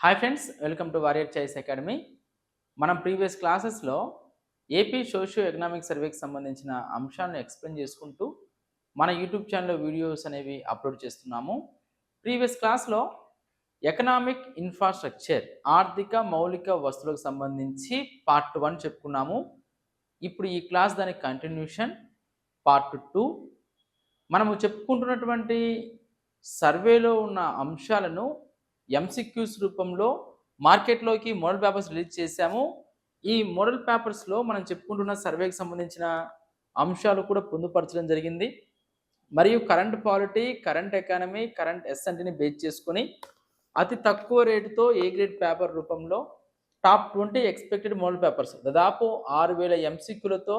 Hi friends welcome to warrior choice academy మనం previous క్లాసెస్లో AP socio economic సర్వేకి సంబంధించిన అంశాలను ఎక్స్ప్లెయిన్ చేసుకుంటూ మన యూట్యూబ్ ఛానల్లో వీడియోస్ అనేవి అప్లోడ్ చేస్తున్నాము. ప్రీవియస్ క్లాస్లో ఎకనామిక్ ఇన్ఫ్రాస్ట్రక్చర్ ఆర్థిక మౌలిక వస్తువులకు సంబంధించి పార్ట్ వన్ చెప్పుకున్నాము. ఇప్పుడు ఈ క్లాస్ దాని కంటిన్యూషన్ పార్ట్ టూ మనము చెప్పుకుంటున్నటువంటి సర్వేలో ఉన్న అంశాలను ఎంసిక్యూస్ రూపంలో మార్కెట్లోకి మోడల్ పేపర్స్ రిలీజ్ చేశాము. ఈ మోడల్ పేపర్స్లో మనం చెప్పుకుంటున్న సర్వేకి సంబంధించిన అంశాలు కూడా పొందుపరచడం జరిగింది. మరియు current polity current economy current ఎస్ఎన్టీని base చేసుకొని అతి తక్కువ రేటుతో ఏ గ్రేడ్ పేపర్ రూపంలో top twenty expected model papers దాదాపు ఆరు వేల ఎంసీక్యూలతో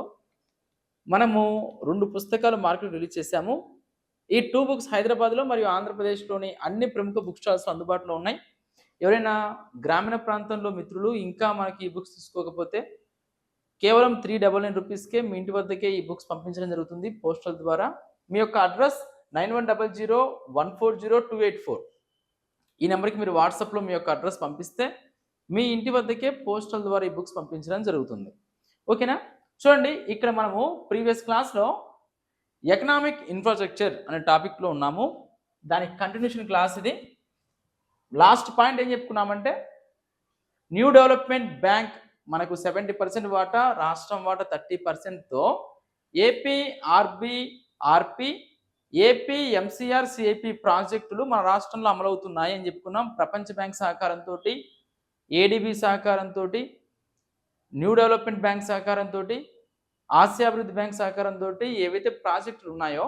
మనము రెండు పుస్తకాలు మార్కెట్ రిలీజ్ చేశాము. ఈ టూ బుక్స్ హైదరాబాద్లో మరియు ఆంధ్రప్రదేశ్లోని అన్ని ప్రముఖ బుక్ స్టాల్స్ అందుబాటులో ఉన్నాయి. ఎవరైనా గ్రామీణ ప్రాంతంలో మిత్రులు ఇంకా మనకి ఈ బుక్స్ తీసుకోకపోతే కేవలం త్రీ డబల్ నైన్ రూపీస్కే మీ ఇంటి వద్దకే ఈ బుక్స్ పంపించడం జరుగుతుంది పోస్టల్ ద్వారా. మీ యొక్క address nine one double zero one four zero two eight four. ఈ నెంబర్కి మీరు వాట్సాప్లో మీ యొక్క అడ్రస్ పంపిస్తే మీ ఇంటి వద్దకే పోస్టల్ ద్వారా ఈ బుక్స్ పంపించడం జరుగుతుంది. ఓకేనా? చూడండి ఇక్కడ మనము ప్రీవియస్ క్లాస్లో ఎకనామిక్ ఇన్ఫ్రాస్ట్రక్చర్ అనే టాపిక్లో ఉన్నాము. దానికి కంటిన్యూషన్ క్లాస్ ఇది. లాస్ట్ పాయింట్ ఏం చెప్పుకున్నామంటే న్యూ డెవలప్మెంట్ బ్యాంక్ మనకు సెవెంటీ పర్సెంట్ వాటా రాష్ట్రం వాటా thirty పర్సెంట్తో AP RB RP AP MCR CAP ప్రాజెక్టులు మన రాష్ట్రంలో అమలవుతున్నాయి అని చెప్పుకున్నాం. ప్రపంచ బ్యాంక్ సహకారంతో ఏడిబి సహకారంతో న్యూ డెవలప్మెంట్ బ్యాంక్ సహకారంతో ఆసియా అభివృద్ధి బ్యాంక్ సహకారంతో ఏవైతే ప్రాజెక్టులు ఉన్నాయో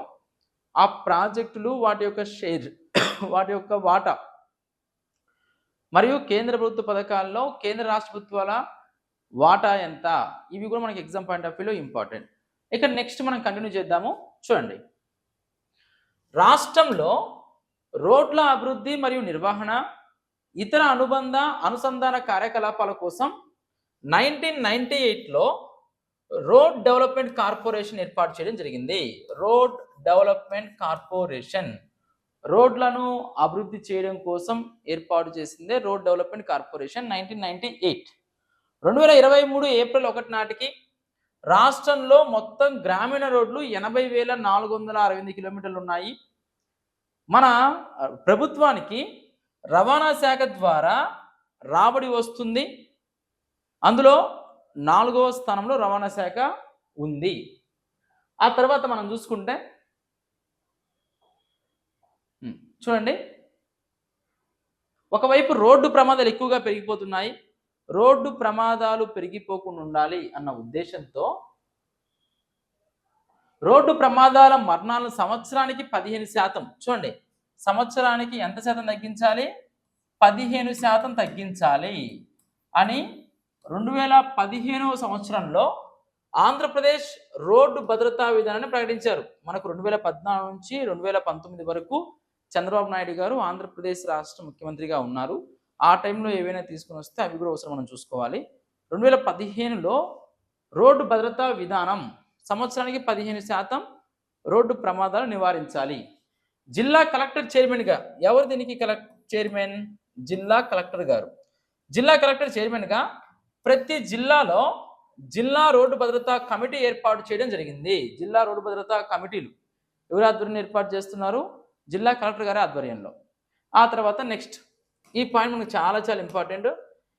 ఆ ప్రాజెక్టులు వాటి యొక్క షేర్ వాటి యొక్క వాటా మరియు కేంద్ర ప్రభుత్వ పథకాల్లో కేంద్ర రాష్ట్ర ప్రభుత్వాల వాటా ఎంత? ఇవి కూడా మనకి ఎగ్జామ్ పాయింట్ ఆఫ్ వ్యూలో ఇంపార్టెంట్ ఇక్కడ నెక్స్ట్ మనం కంటిన్యూ చేద్దాము. చూడండి. రాష్ట్రంలో రోడ్ల అభివృద్ధి మరియు నిర్వహణ ఇతర అనుబంధ అనుసంధాన కార్యకలాపాల కోసం నైన్టీన్ నైన్టీ ఎయిట్లో రోడ్ డెవలప్మెంట్ కార్పొరేషన్ ఏర్పాటు చేయడం జరిగింది. రోడ్ డెవలప్మెంట్ కార్పొరేషన్ రోడ్లను అభివృద్ధి చేయడం కోసం ఏర్పాటు చేసిందే road development corporation nineteen ninety eight. రెండు వేల ఇరవై మూడు ఏప్రిల్ ఒకటి నాటికి రాష్ట్రంలో మొత్తం గ్రామీణ రోడ్లు ఎనభై వేల నాలుగు వందల అరవై ఎనిమిది కిలోమీటర్లు ఉన్నాయి. మన ప్రభుత్వానికి రవాణా శాఖ ద్వారా రాబడి వస్తుంది. అందులో నాలుగవ స్థానంలో రవాణా శాఖ ఉంది. ఆ తర్వాత మనం చూసుకుంటే చూడండి. ఒకవైపు రోడ్డు ప్రమాదాలు ఎక్కువగా పెరిగిపోతున్నాయి. రోడ్డు ప్రమాదాలు పెరిగిపోకుండా ఉండాలి అన్న ఉద్దేశంతో రోడ్డు ప్రమాదాల మరణాలు సంవత్సరానికి పదిహేను శాతం. చూడండి సంవత్సరానికి ఎంత శాతం తగ్గించాలి? పదిహేను శాతం తగ్గించాలి అని రెండు వేల పదిహేనవ సంవత్సరంలో ఆంధ్రప్రదేశ్ రోడ్డు భద్రతా విధానాన్ని ప్రకటించారు. మనకు రెండు వేల పద్నాలుగు నుంచి రెండు వేల పంతొమ్మిది వరకు చంద్రబాబు నాయుడు గారు ఆంధ్రప్రదేశ్ రాష్ట్ర ముఖ్యమంత్రిగా ఉన్నారు. ఆ టైంలో ఏవైనా తీసుకుని వస్తే అవి కూడా అవసరం మనం చూసుకోవాలి. రెండు వేల పదిహేనులో రోడ్డు భద్రతా విధానం సంవత్సరానికి పదిహేను శాతం రోడ్డు ప్రమాదాలు నివారించాలి. జిల్లా కలెక్టర్ చైర్మన్గా ఎవరు దీనికి కలెక్ట్ చైర్మన్? జిల్లా కలెక్టర్ గారు. జిల్లా కలెక్టర్ చైర్మన్గా ప్రతి జిల్లాలో జిల్లా రోడ్డు భద్రతా కమిటీ ఏర్పాటు చేయడం జరిగింది. జిల్లా రోడ్డు భద్రతా కమిటీలు ఎవరి ఆధ్వర్యంలో ఏర్పాటు చేస్తున్నారు? జిల్లా కలెక్టర్ గారి ఆధ్వర్యంలో. ఆ తర్వాత నెక్స్ట్ ఈ పాయింట్ మనకు చాలా చాలా ఇంపార్టెంట్.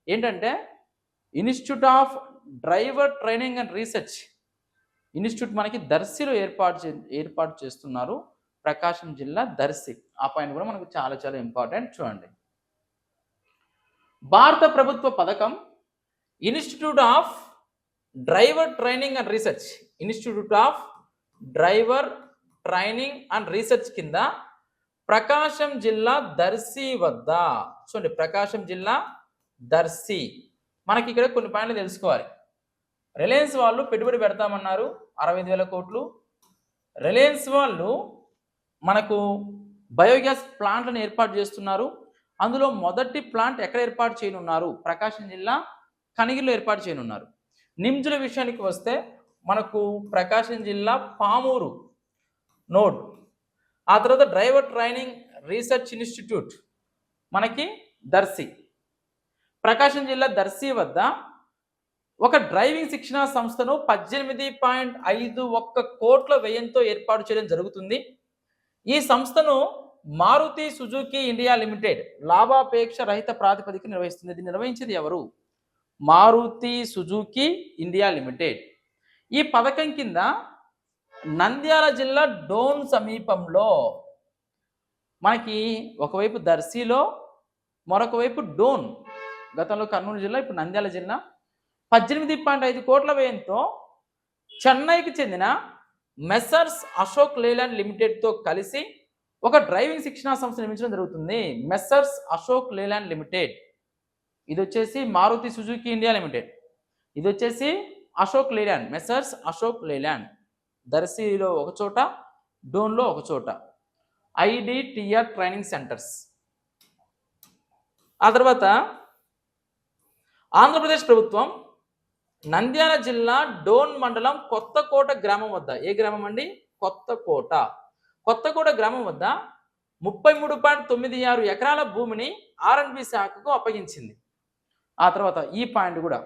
ఏంటంటే institute of driver training and research institute మనకి దర్శిలో ఏర్పాటు చే ఏర్పాటు చేస్తున్నారు. ప్రకాశం జిల్లా దర్శి. ఆ పాయింట్ కూడా మనకు చాలా చాలా ఇంపార్టెంట్. చూడండి. భారత ప్రభుత్వ పథకం institute of driver training and research institute of driver training and research కింద ప్రకాశం జిల్లా దర్శి వద్ద. చూడండి ప్రకాశం జిల్లా దర్శి. మనకి ఇక్కడ కొన్ని పాయింట్లు తెలుసుకోవాలి. రిలయన్స్ వాళ్ళు పెట్టుబడి పెడతామన్నారు అరవై వేల కోట్లు. రిలయన్స్ వాళ్ళు మనకు బయోగ్యాస్ ప్లాంట్లను ఏర్పాటు చేస్తున్నారు. అందులో మొదటి ప్లాంట్ ఎక్కడ ఏర్పాటు చేయనున్నారు? ప్రకాశం జిల్లా కనిగిరిలో ఏర్పాటు చేయనున్నారు. నిమ్జుల విషయానికి వస్తే మనకు ప్రకాశం జిల్లా పామూరు నోడ్. ఆ తర్వాత డ్రైవర్ ట్రైనింగ్ రీసెర్చ్ ఇన్స్టిట్యూట్ మనకి దర్శి. ప్రకాశం జిల్లా దర్శి వద్ద ఒక డ్రైవింగ్ శిక్షణా సంస్థను పద్దెనిమిది పాయింట్ ఐదు ఒక్క కోట్ల వ్యయంతో ఏర్పాటు చేయడం జరుగుతుంది. ఈ సంస్థను మారుతి సుజుకి ఇండియా లిమిటెడ్ లాభాపేక్ష రహిత ప్రాతిపదిక నిర్వహిస్తుంది. ఇది నిర్వహించేది ఎవరు? Maruti Suzuki India limited. ఈ పథకం కింద నంద్యాల జిల్లా డోన్ సమీపంలో మనకి ఒకవైపు దర్శిలో మరొక వైపు డోన్. గతంలో కర్నూలు జిల్లా ఇప్పుడు నంద్యాల జిల్లా. పద్దెనిమిది పాయింట్ ఐదు కోట్ల వ్యయంతో చెన్నైకి చెందిన మెసర్స్ అశోక్ లేలాండ్ లిమిటెడ్తో కలిసి ఒక డ్రైవింగ్ శిక్షణా సంస్థ నిర్మించడం జరుగుతుంది. Messrs Ashok Leyland limited. ఇది వచ్చేసి మారుతి సుజుకి ఇండియా లిమిటెడ్. ఇది వచ్చేసి అశోక్ లేలాండ్ మెసర్స్ అశోక్ లేలాండ్. దర్శిలో ఒక చోట డోన్లో ఒక చోట. IDTR training centres. ఆ తర్వాత ఆంధ్రప్రదేశ్ ప్రభుత్వం నంద్యాల జిల్లా డోన్ మండలం కొత్తకోట గ్రామం వద్ద. ఏ గ్రామం అండి? కొత్తకోట. కొత్తకోట గ్రామం వద్ద ముప్పై మూడు పాయింట్ తొమ్మిది ఆరు ఎకరాల భూమిని ఆర్ఎండ్బి శాఖకు అప్పగించింది. ఆ తర్వాత ఈ పాయింట్ కూడా.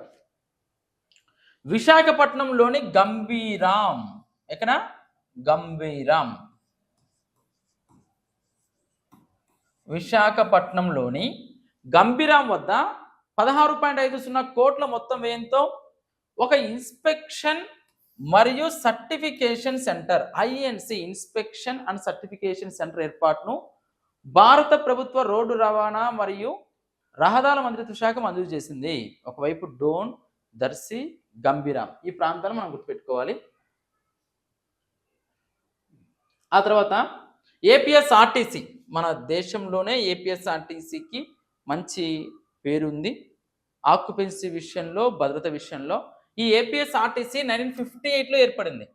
విశాఖపట్నంలోని గంభీరాం ఎక్కడ? గంభీరాం విశాఖపట్నంలోని గంభీరాం వద్ద పదహారు పాయింట్ ఐదు సున్నా కోట్ల మొత్తం వ్యయంతో ఒక ఇన్స్పెక్షన్ మరియు certification centre INC inspection and certification centre ఏర్పాటును భారత ప్రభుత్వ రోడ్డు రవాణా మరియు రహదారుల మంత్రిత్వ శాఖ మంజూరు చేసింది. ఒకవైపు డోన్ దర్శి గంభీరాం ఈ ప్రాంతాలు మనం గుర్తుపెట్టుకోవాలి. ఆ తర్వాత ఏపీఎస్ఆర్టీసీ. మన దేశంలోనే ఏపీఎస్ఆర్టీసీకి మంచి పేరుంది. ఆక్యుపెన్సీ విషయంలో భద్రత విషయంలో ఈ ఏపీఎస్ఆర్టీసీ నైన్టీన్ ఫిఫ్టీ ఎయిట్లో ఏర్పడింది.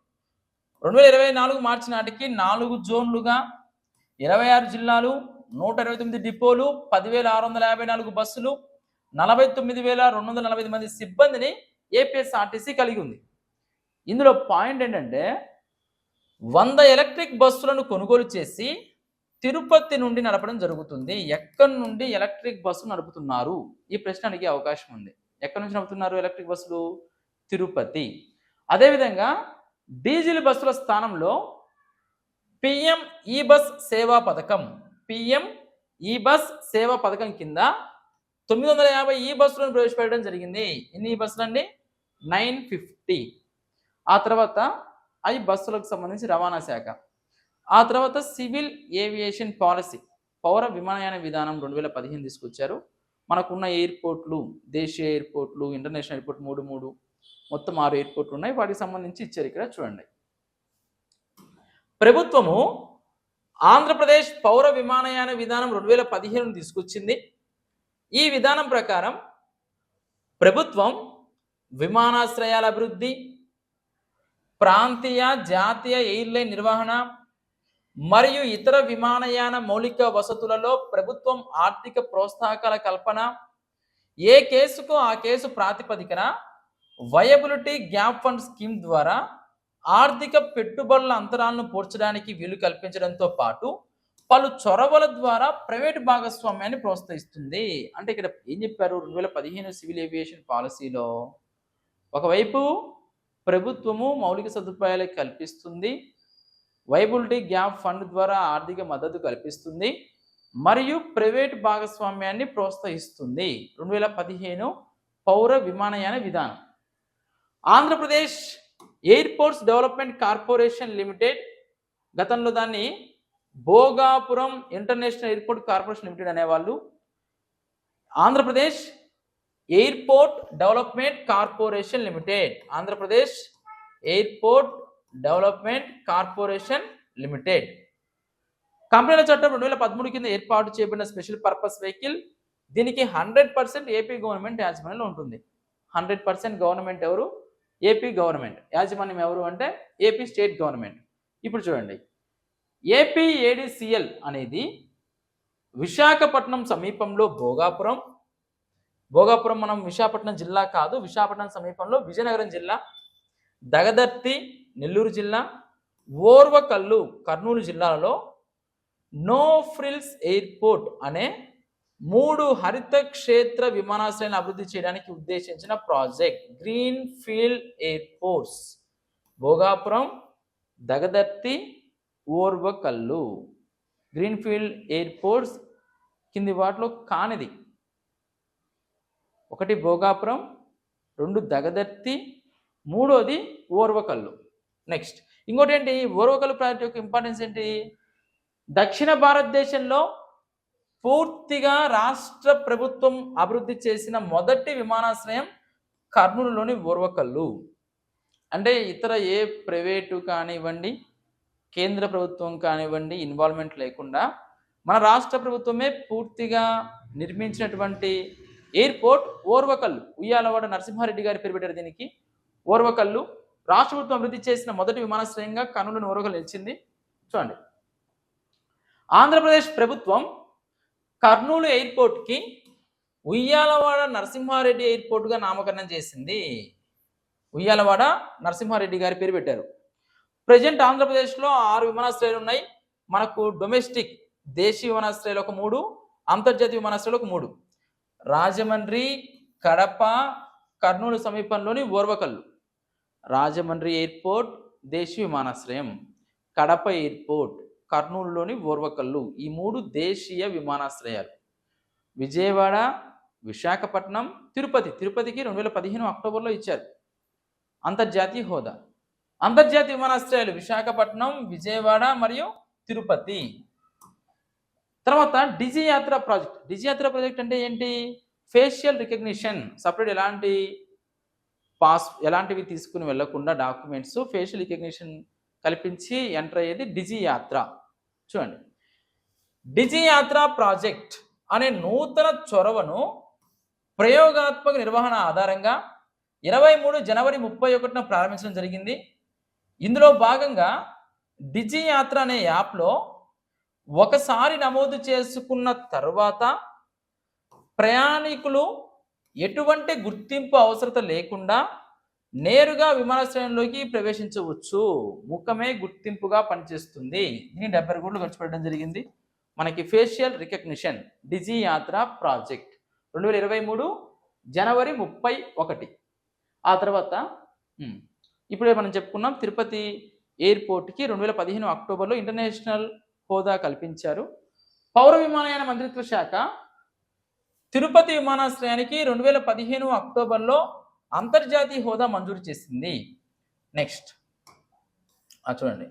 రెండు వేల ఇరవై నాలుగు మార్చి నాటికి నాలుగు జోన్లుగా ఇరవై ఆరు జిల్లాలు నూట ఇరవై తొమ్మిది డిపోలు పదివేల ఆరు వందల యాభై నాలుగు బస్సులు నలభై తొమ్మిది వేల రెండు వందల నలభై మంది సిబ్బందిని ఏపీఎస్ఆర్టీసీ కలిగి ఉంది. ఇందులో పాయింట్ ఏంటంటే వంద ఎలక్ట్రిక్ బస్సులను కొనుగోలు చేసి తిరుపతి నుండి నడపడం జరుగుతుంది. ఎక్కడి నుండి ఎలక్ట్రిక్ బస్సు నడుపుతున్నారు? ఈ ప్రశ్న అడిగే అవకాశం ఉంది. ఎక్కడి నుంచి నడుపుతున్నారు ఎలక్ట్రిక్ బస్సులు? తిరుపతి. అదేవిధంగా డీజిల్ బస్సుల స్థానంలో పిఎం ఈ బస్ సేవా పథకం పిఎం ఈ బస్ సేవ పథకం కింద తొమ్మిది వందల యాభై ఈ బస్సులను ప్రవేశపెట్టడం జరిగింది. ఎన్ని ఈ బస్సులు అండి నైన్ ఫిఫ్టీ. ఆ తర్వాత అవి బస్సులకు సంబంధించి రవాణా శాఖ. ఆ తర్వాత సివిల్ ఏవియేషన్ పాలసీ పౌర విమానయాన విధానం రెండు వేల పదిహేను తీసుకొచ్చారు. మనకున్న ఎయిర్పోర్ట్లు దేశీయ ఎయిర్పోర్ట్లు ఇంటర్నేషనల్ ఎయిర్పోర్ట్ మూడు మూడు మొత్తం ఆరు ఎయిర్పోర్ట్లు ఉన్నాయి. వాటికి సంబంధించి ఇచ్చారు ఇక్కడ చూడండి. ప్రభుత్వము ఆంధ్రప్రదేశ్ పౌర విమానయాన విధానం రెండు వేల పదిహేను తీసుకొచ్చింది. ఈ విధానం ప్రకారం ప్రభుత్వం విమానాశ్రయాల అభివృద్ధి ప్రాంతీయ జాతీయ ఎయిర్లైన్ నిర్వహణ మరియు ఇతర విమానయాన మౌలిక వసతులలో ప్రభుత్వం ఆర్థిక ప్రోత్సాహకాల కల్పన ఏ కేసుకు ఆ కేసు ప్రాతిపదికన వయబిలిటీ గ్యాప్ ఫండ్ స్కీమ్ ద్వారా ఆర్థిక పెట్టుబడుల అంతరాలను పూడ్చడానికి వీలు కల్పించడంతో పాటు పలు చొరవల ద్వారా ప్రైవేట్ భాగస్వామ్యాన్ని ప్రోత్సహిస్తుంది. అంటే ఇక్కడ ఏం చెప్పారు? రెండు వేల పదిహేను సివిల్ ఏవియేషన్ పాలసీలో ఒకవైపు ప్రభుత్వము మౌలిక సదుపాయాలు కల్పిస్తుంది. వైబిలిటీ గ్యాప్ ఫండ్ ద్వారా ఆర్థిక మద్దతు కల్పిస్తుంది. మరియు ప్రైవేట్ భాగస్వామ్యాన్ని ప్రోత్సహిస్తుంది. రెండు వేల పదిహేను పౌర విమానయాన విధానం. Andhra Pradesh airports development corporation limited గతంలో దాన్ని Bhogapuram international airport corporation limited అనేవాళ్ళు. Andhra Pradesh airport development corporation limited Andhra Pradesh airport development corporation limited కంపెనీల చట్టం రెండు వేల పదమూడు కింద ఏర్పాటు చేయబడిన స్పెషల్ పర్పస్ వెహికల్ దీనికి హండ్రెడ్ పర్సెంట్ ఏపీ గవర్నమెంట్ యాజమాన్యంలో ఉంటుంది. హండ్రెడ్ పర్సెంట్ గవర్నమెంట్ ఎవరు? AP government. యాజమాన్యం ఎవరు అంటే ఏపీ స్టేట్ గవర్నమెంట్. ఇప్పుడు చూడండి. ఏపీ ఏడిసిఎల్ అనేది విశాఖపట్నం సమీపంలో భోగాపురం. భోగాపురం మనం విశాఖపట్నం జిల్లా కాదు విశాఖపట్నం సమీపంలో విజయనగరం జిల్లా దగదర్తి నెల్లూరు జిల్లా ఓర్వకల్లు కర్నూలు జిల్లాలలో నో ఫ్రిల్స్ ఎయిర్పోర్ట్ అనే మూడు హరిత క్షేత్ర విమానాశ్రయాన్ని అభివృద్ధి చేయడానికి ఉద్దేశించిన project. Green field airports Bhogapuram Dagadarthi Orvakallu. Green field airports కింది వాటిలో కానిది. ఒకటి భోగాపురం రెండు దగదర్తి మూడోది ఓర్వకల్లు. నెక్స్ట్ ఇంకోటి ఏంటి? ఓర్వకల్లు ప్రాజెక్ట్ యొక్క ఇంపార్టెన్స్ ఏంటి? దక్షిణ భారతదేశంలో పూర్తిగా రాష్ట్ర ప్రభుత్వం అభివృద్ధి చేసిన మొదటి విమానాశ్రయం కర్నూలులోని ఓర్వకల్లు. అంటే ఇతర ఏ ప్రైవేటు కానివ్వండి కేంద్ర ప్రభుత్వం కానివ్వండి ఇన్వాల్వ్మెంట్ లేకుండా మన రాష్ట్ర ప్రభుత్వమే పూర్తిగా నిర్మించినటువంటి ఎయిర్పోర్ట్ ఓర్వకల్లు. ఉయ్యాలవాడ నరసింహారెడ్డి గారి పేరు పెట్టారు దీనికి. ఓర్వకల్లు రాష్ట్ర ప్రభుత్వం అభివృద్ధి చేసిన మొదటి విమానాశ్రయంగా కర్నూలుని ఓర్వకల్లు నిలిచింది. చూడండి. ఆంధ్రప్రదేశ్ ప్రభుత్వం కర్నూలు ఎయిర్పోర్ట్కి ఉయ్యాలవాడ నరసింహారెడ్డి ఎయిర్పోర్ట్గా నామకరణం చేసింది. ఉయ్యాలవాడ నరసింహారెడ్డి గారి పేరు పెట్టారు. ప్రజెంట్ ఆంధ్రప్రదేశ్లో ఆరు విమానాశ్రయాలు ఉన్నాయి. మనకు డొమెస్టిక్ దేశీయ విమానాశ్రయాలు ఒక మూడు అంతర్జాతీయ విమానాశ్రయాలు ఒక మూడు. రాజమండ్రి కడప కర్నూలు సమీపంలోని ఓర్వకల్లు. రాజమండ్రి ఎయిర్పోర్ట్ దేశీయ విమానాశ్రయం కడప ఎయిర్పోర్ట్. కర్నూలులోని ఓర్వకల్లు. ఈ మూడు దేశీయ విమానాశ్రయాలు. విజయవాడ విశాఖపట్నం తిరుపతి. తిరుపతికి రెండు వేల పదిహేను అక్టోబర్లో ఇచ్చారు. అంతర్జాతీయ హోదా. అంతర్జాతీయ విమానాశ్రయాలు విశాఖపట్నం విజయవాడ మరియు తిరుపతి. తర్వాత డిజి యాత్ర ప్రాజెక్ట్. డిజి యాత్ర ప్రాజెక్ట్ అంటే ఏంటి? Facial recognition. సపరేట్ ఎలాంటి పాస్ ఎలాంటివి తీసుకుని వెళ్ళకుండా డాక్యుమెంట్స్ ఫేషియల్ రికగ్నిషన్ కల్పించి ఎంటర్ అయ్యేది డిజి యాత్ర. చూడండి. డిజి యాత్ర ప్రాజెక్ట్ అనే నూతన చొరవను ప్రయోగాత్మక నిర్వహణ ఆధారంగా ఇరవై మూడు జనవరి ముప్పై ఒకటిన ప్రారంభించడం జరిగింది. ఇందులో భాగంగా డిజి యాత్ర అనే యాప్లో ఒకసారి నమోదు చేసుకున్న తర్వాత ప్రయాణికులు ఎటువంటి గుర్తింపు అవసరత లేకుండా నేరుగా విమానాశ్రయంలోకి ప్రవేశించవచ్చు. ముఖమే గుర్తింపుగా పనిచేస్తుంది. దీని డెబ్బై కోట్లు ఖర్చు పెట్టడం జరిగింది. మనకి ఫేషియల్ రికగ్నిషన్ డిజీ యాత్ర ప్రాజెక్ట్. రెండు వేల ఇరవై మూడు జనవరి ముప్పై ఒకటి. ఆ తర్వాత ఇప్పుడే మనం చెప్పుకున్నాం తిరుపతి ఎయిర్పోర్ట్కి రెండు వేల పదిహేను అక్టోబర్లో ఇంటర్నేషనల్ హోదా కల్పించారు. పౌర విమానయాన మంత్రిత్వ శాఖ తిరుపతి విమానాశ్రయానికి రెండు వేల పదిహేను అక్టోబర్లో అంతర్జాతీయ హోదా మంజూరు చేసింది. నెక్స్ట్ చూడండి.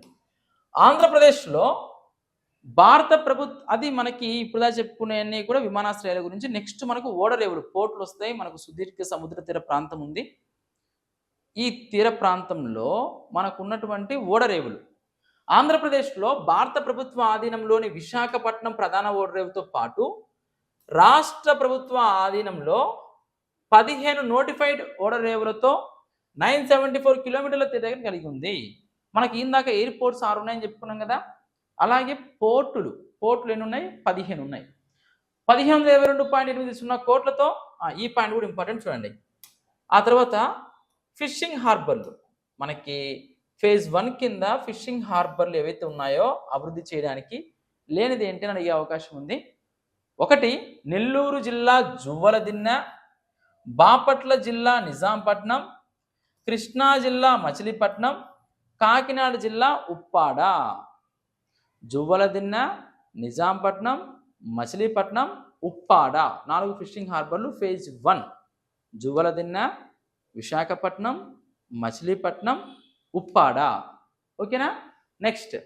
ఆంధ్రప్రదేశ్లో భారత ప్రభుత్వ అది మనకి ఇప్పుడు చెప్పుకునేవన్నీ కూడా విమానాశ్రయాల గురించి నెక్స్ట్ మనకు ఓడరేవులు పోర్టులు వస్తాయి. మనకు సుదీర్ఘ సముద్ర తీర ప్రాంతం ఉంది. ఈ తీర ప్రాంతంలో మనకు ఉన్నటువంటి ఓడరేవులు. ఆంధ్రప్రదేశ్లో భారత ప్రభుత్వ ఆధీనంలోని విశాఖపట్నం ప్రధాన ఓడరేవుతో పాటు రాష్ట్ర ప్రభుత్వ ఆధీనంలో పదిహేను నోటిఫైడ్ ఓడరేవులతో నైన్ సెవెంటీ ఫోర్ కిలోమీటర్ల తీర కలిగి ఉంది. మనకి ఇందాక ఎయిర్పోర్ట్స్ ఆరు ఉన్నాయని చెప్పుకున్నాం కదా? అలాగే పోర్టులు పోర్టులు ఎన్ని ఉన్నాయి? పదిహేను ఉన్నాయి. పదిహేను వందల ఇరవై రెండు పాయింట్ ఎనిమిది సున్నా కోట్లతో ఆ, ఈ పాయింట్ కూడా ఇంపార్టెంట్ చూడండి. ఆ తర్వాత ఫిషింగ్ హార్బర్లు మనకి ఫేజ్ వన్ కింద ఫిషింగ్ హార్బర్లు ఏవైతే ఉన్నాయో అభివృద్ధి చేయడానికి లేనిది ఏంటి అని అడిగే అవకాశం ఉంది. ఒకటి నెల్లూరు జిల్లా జువ్వలదిన్న బాపట్ల జిల్లా నిజాంపట్నం కృష్ణా జిల్లా మచిలీపట్నం కాకినాడ జిల్లా ఉప్పాడ. జువ్వలదిన్న నిజాంపట్నం మచిలీపట్నం ఉప్పాడ. నాలుగు ఫిషింగ్ హార్బర్లు ఫేజ్ వన్. జువ్వలదిన్న విశాఖపట్నం మచిలీపట్నం ఉప్పాడ. ఓకేనా? నెక్స్ట్.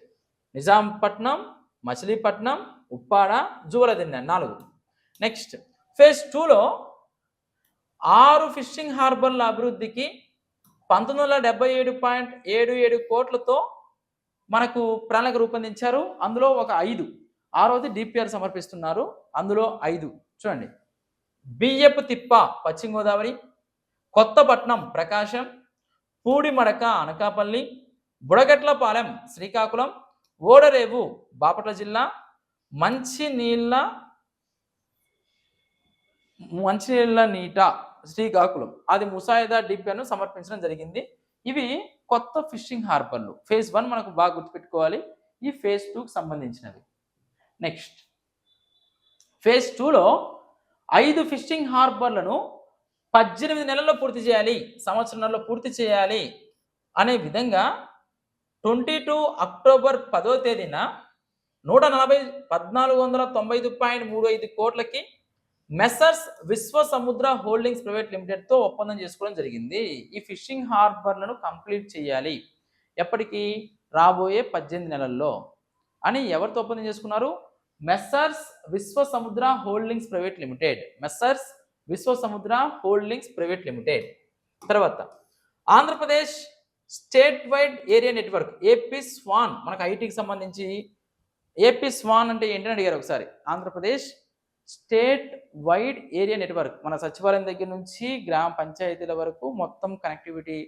నిజాంపట్నం మచిలీపట్నం ఉప్పాడ జువలదిన్న నాలుగు. నెక్స్ట్. ఫేజ్ టూలో ఆరు ఫిషింగ్ హార్బర్ల అభివృద్ధికి పంతొమ్మిది వందల డెబ్బై ఏడు పాయింట్ ఏడు ఏడు కోట్లతో మనకు ప్రణాళిక రూపొందించారు. అందులో ఒక ఐదు. ఆరోది డిపిఆర్ సమర్పిస్తున్నారు. అందులో ఐదు. చూడండి. బియ్యపు తిప్ప పశ్చిమ గోదావరి కొత్తపట్నం ప్రకాశం పూడిమడక అనకాపల్లి బుడగట్లపాలెం శ్రీకాకుళం ఓడరేవు బాపట్ల జిల్లా మంచినీళ్ళ మంచినీళ్ళ నీట శ్రీకాకుళం. అది ముసాయిదా డిపిఆర్ను సమర్పించడం జరిగింది. ఇవి కొత్త ఫిషింగ్ హార్బర్లు. ఫేజ్ వన్ మనకు బాగా గుర్తుపెట్టుకోవాలి. ఈ ఫేజ్ టూకి సంబంధించినవి. నెక్స్ట్. ఫేజ్ టూలో ఐదు ఫిషింగ్ హార్బర్లను పద్దెనిమిది నెలల్లో పూర్తి చేయాలి సంవత్సరంలో పూర్తి చేయాలి అనే విధంగా ట్వంటీ టూ అక్టోబర్ పదో తేదీన నూట నలభై పద్నాలుగు వందల తొంభై ఐదు పాయింట్ మూడు ఐదు కోట్లకి మెస్సర్స్ విశ్వ సముద్ర హోల్డింగ్స్ ప్రైవేట్ లిమిటెడ్తో ఒప్పందం చేసుకోవడం జరిగింది. ఈ ఫిషింగ్ హార్బర్లను కంప్లీట్ చేయాలి. ఎప్పటికీ? రాబోయే పద్దెనిమిది నెలల్లో. అని ఎవరితో ఒప్పందం చేసుకున్నారు? మెస్సర్స్ విశ్వ సముద్ర హోల్డింగ్స్ ప్రైవేట్ లిమిటెడ్ మెస్సర్స్ విశ్వ సముద్ర హోల్డింగ్స్ ప్రైవేట్ లిమిటెడ్ తర్వాత Andhra Pradesh state wide area network AP స్వాన్. మనకు ఐటీకి సంబంధించి ఏపీ స్వాన్ అంటే ఏంటని అడిగారు ఒకసారి. Andhra Pradesh state wide area network. మన సచివాలయం దగ్గర నుంచి గ్రామ పంచాయతీల వరకు మొత్తం కనెక్టివిటీ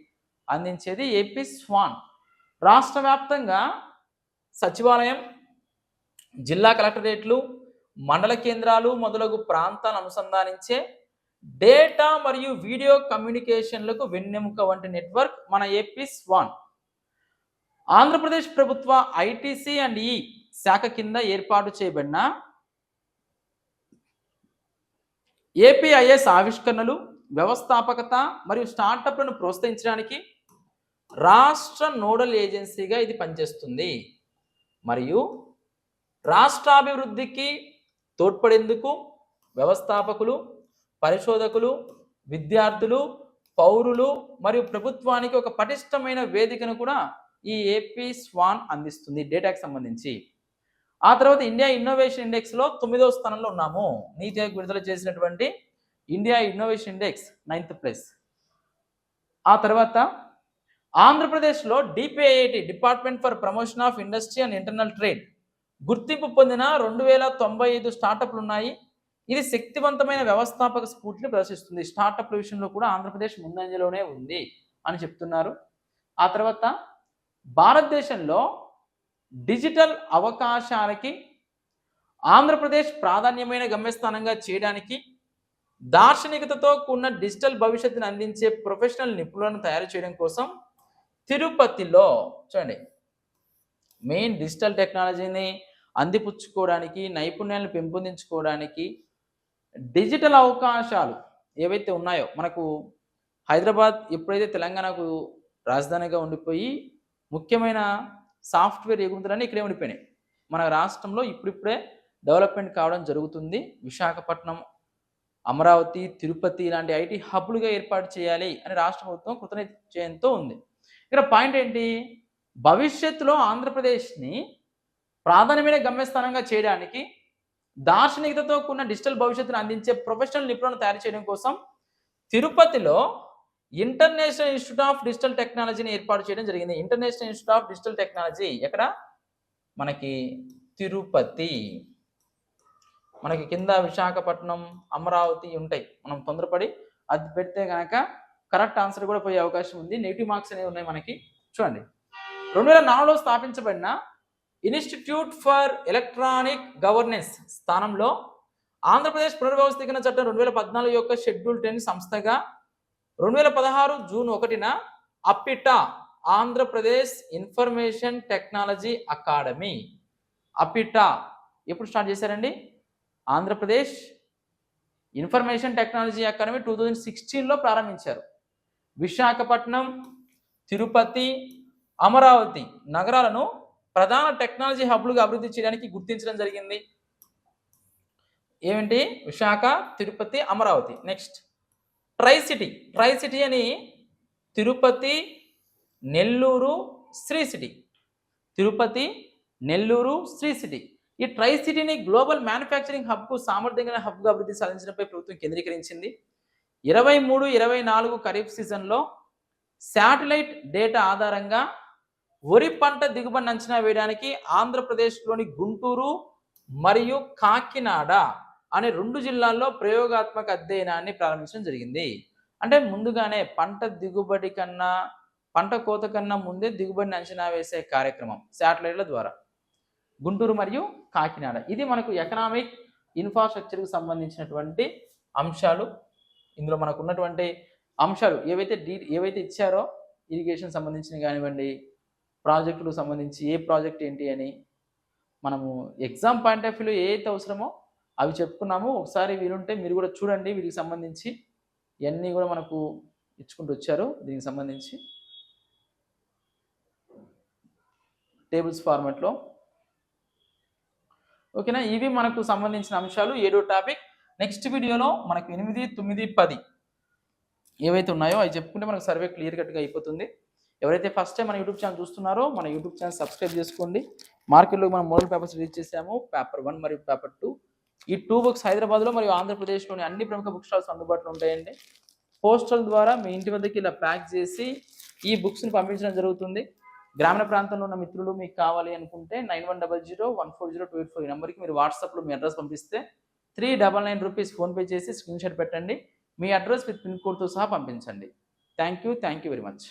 అందించేది ఏపీ స్వాన్. రాష్ట్ర వ్యాప్తంగా సచివాలయం జిల్లా కలెక్టరేట్లు మండల కేంద్రాలు మొదలగు ప్రాంతాలను అనుసంధానించే డేటా మరియు వీడియో కమ్యూనికేషన్లకు వెన్నెముక వంటి నెట్వర్క్ మన ఏపీ స్వాన్. ఆంధ్రప్రదేశ్ ప్రభుత్వ ఐటీసీ అండ్ ఈ శాఖ కింద ఏర్పాటు చేయబడిన ఏపీఐఎస్ ఆవిష్కరణలు వ్యవస్థాపకత మరియు స్టార్టప్లను ప్రోత్సహించడానికి రాష్ట్ర నోడల్ ఏజెన్సీగా ఇది పనిచేస్తుంది. మరియు రాష్ట్రాభివృద్ధికి తోడ్పడేందుకు వ్యవస్థాపకులు పరిశోధకులు విద్యార్థులు పౌరులు మరియు ప్రభుత్వానికి ఒక పటిష్టమైన వేదికను కూడా ఈ ఏపీ స్వాన్ అందిస్తుంది డేటాకి సంబంధించి. ఆ తర్వాత ఇండియా ఇన్నోవేషన్ ఇండెక్స్లో తొమ్మిదవ స్థానంలో ఉన్నాము. నీతి ఆయోగ్ విడుదల చేసినటువంటి India innovation index ninth place. ఆ తర్వాత ఆంధ్రప్రదేశ్లో DPIIT department for promotion of industry and internal trade గుర్తింపు పొందిన రెండు వేల తొంభై ఐదు స్టార్టప్లు ఉన్నాయి. ఇది శక్తివంతమైన వ్యవస్థాపక స్ఫూర్తిని ప్రదర్శిస్తుంది. స్టార్టప్ల విషయంలో కూడా ఆంధ్రప్రదేశ్ ముందంజలోనే ఉంది అని చెప్తున్నారు. ఆ తర్వాత భారతదేశంలో డిజిటల్ అవకాశాలకి ఆంధ్రప్రదేశ్ ప్రాధాన్యమైన గమ్యస్థానంగా చేయడానికి దార్శనికతతో కూడిన డిజిటల్ భవిష్యత్తుని అందించే ప్రొఫెషనల్ నిపుణులను తయారు చేయడం కోసం తిరుపతిలో చూడండి. మెయిన్ డిజిటల్ టెక్నాలజీని అందిపుచ్చుకోవడానికి నైపుణ్యాలను పెంపొందించుకోవడానికి డిజిటల్ అవకాశాలు ఏవైతే ఉన్నాయో మనకు హైదరాబాద్ ఎప్పుడైతే తెలంగాణకు రాజధానిగా ఉండిపోయి ముఖ్యమైన సాఫ్ట్వేర్ ఎగుమతులన్నీ ఇక్కడే ఉండిపోయినాయి. మన రాష్ట్రంలో ఇప్పుడిప్పుడే డెవలప్మెంట్ కావడం జరుగుతుంది. విశాఖపట్నం అమరావతి తిరుపతి ఇలాంటి ఐటీ హబ్లుగా ఏర్పాటు చేయాలి అని రాష్ట్ర ప్రభుత్వం కృతనిశ్చయంతో ఉంది. ఇక్కడ పాయింట్ ఏంటి? భవిష్యత్తులో ఆంధ్రప్రదేశ్ని ప్రాధాన్యమైన గమ్యస్థానంగా చేయడానికి దార్శనికతతో కూడిన డిజిటల్ భవిష్యత్తును అందించే ప్రొఫెషనల్ నిపుణులను తయారు చేయడం కోసం తిరుపతిలో ఇంటర్నేషనల్ ఇన్స్టిట్యూట్ ఆఫ్ డిజిటల్ టెక్నాలజీని ఏర్పాటు చేయడం జరిగింది. International institute of digital technology ఎక్కడ? మనకి తిరుపతి. మనకి కింద విశాఖపట్నం అమరావతి ఉంటాయి. మనం తొందరపడి అది పెడితే కనుక కరెక్ట్ ఆన్సర్ కూడా పోయే అవకాశం ఉంది. నెగిటివ్ మార్క్స్ అనేవి ఉన్నాయి మనకి. చూడండి. రెండు వేల నాలుగులో స్థాపించబడిన ఇన్స్టిట్యూట్ ఫర్ ఎలక్ట్రానిక్ గవర్నెన్స్ స్థానంలో ఆంధ్రప్రదేశ్ పునర్వ్యవస్థీకరణ చట్టం రెండు వేల పద్నాలుగు యొక్క షెడ్యూల్ టెన్ సంస్థగా రెండు వేల పదహారు జూన్ ఒకటిన APITA Andhra Pradesh information technology academy. అప్పిట ఎప్పుడు స్టార్ట్ చేశారండి? Andhra Pradesh information technology academy two thousand సిక్స్టీన్లో ప్రారంభించారు. విశాఖపట్నం తిరుపతి అమరావతి నగరాలను ప్రధాన టెక్నాలజీ హబ్లుగా అభివృద్ధి చేయడానికి గుర్తించడం జరిగింది. ఏమిటి? Visakha Tirupati Amaravati. Next. Tri city tri city అని తిరుపతి నెల్లూరు శ్రీ సిటీ. తిరుపతి నెల్లూరు శ్రీ సిటీ. ఈ ట్రై సిటీని గ్లోబల్ మ్యానుఫ్యాక్చరింగ్ హబ్కు సామర్థ్యంగా హబ్గా అభివృద్ధి సాధించడంపై ప్రభుత్వం కేంద్రీకరించింది. ఇరవై మూడు ఇరవై నాలుగు ఖరీఫ్ సీజన్లో శాటిలైట్ డేటా ఆధారంగా వరి పంట దిగుబడిని అంచనా వేయడానికి ఆంధ్రప్రదేశ్లోని గుంటూరు మరియు కాకినాడ అనే రెండు జిల్లాల్లో ప్రయోగాత్మక అధ్యయనాన్ని ప్రారంభించడం జరిగింది. అంటే ముందుగానే పంట దిగుబడి కన్నా పంట కోత కన్నా ముందే దిగుబడిని అంచనా వేసే కార్యక్రమం శాటిలైట్ల ద్వారా. గుంటూరు మరియు కాకినాడ. ఇది మనకు ఎకనామిక్ ఇన్ఫ్రాస్ట్రక్చర్కి సంబంధించినటువంటి అంశాలు. ఇందులో మనకు ఉన్నటువంటి అంశాలు ఏవైతే డీ ఏవైతే ఇచ్చారో ఇరిగేషన్ సంబంధించిన కానివ్వండి ప్రాజెక్టులకు సంబంధించి ఏ ప్రాజెక్ట్ ఏంటి అని మనము ఎగ్జామ్ పాయింట్ ఆఫ్ వ్యూలో ఏదైతే అవసరమో అవి చెప్పుకున్నాము. ఒకసారి వీలుంటే మీరు కూడా చూడండి. వీటికి సంబంధించి ఇవన్నీ కూడా మనకు ఇచ్చుకుంటూ వచ్చారు. దీనికి సంబంధించి టేబుల్స్ ఫార్మాట్లో. ఓకేనా? ఇవి మనకు సంబంధించిన అంశాలు. ఏడో టాపిక్. నెక్స్ట్ వీడియోలో మనకు ఎనిమిది తొమ్మిది పది ఏవైతే ఉన్నాయో అవి చెప్పుకుంటే మనకు సర్వే క్లియర్ కట్గా అయిపోతుంది. ఎవరైతే ఫస్ట్ టైం మన యూట్యూబ్ ఛానల్ చూస్తున్నారో మన యూట్యూబ్ ఛానల్ సబ్స్క్రైబ్ చేసుకోండి. మార్కెట్లో మనం మోడల్ పేపర్స్ రిలీజ్ చేసాము పేపర్ వన్ మరియు పేపర్ టూ. ఈ టూ బుక్స్ హైదరాబాద్లో మరియు ఆంధ్రప్రదేశ్లోని అన్ని ప్రముఖ బుక్ స్టాల్స్ అందుబాటులో ఉంటాయండి. పోస్టల్ ద్వారా మీ ఇంటి వద్దకి ఇలా ప్యాక్ చేసి ఈ బుక్స్ని పంపించడం జరుగుతుంది. గ్రామీణ ప్రాంతంలో ఉన్న మిత్రులు మీకు కావాలి అనుకుంటే nine one double zero one four zero two eight four ఈ నెంబర్కి మీరు వాట్సాప్లో మీ అడ్రస్ పంపిస్తే three double nine rupees PhonePe చేసి స్క్రీన్షాట్ పెట్టండి. మీ అడ్రస్ విత్ పిన్ కోడ్తో సహా పంపించండి. Thank you thank you very much.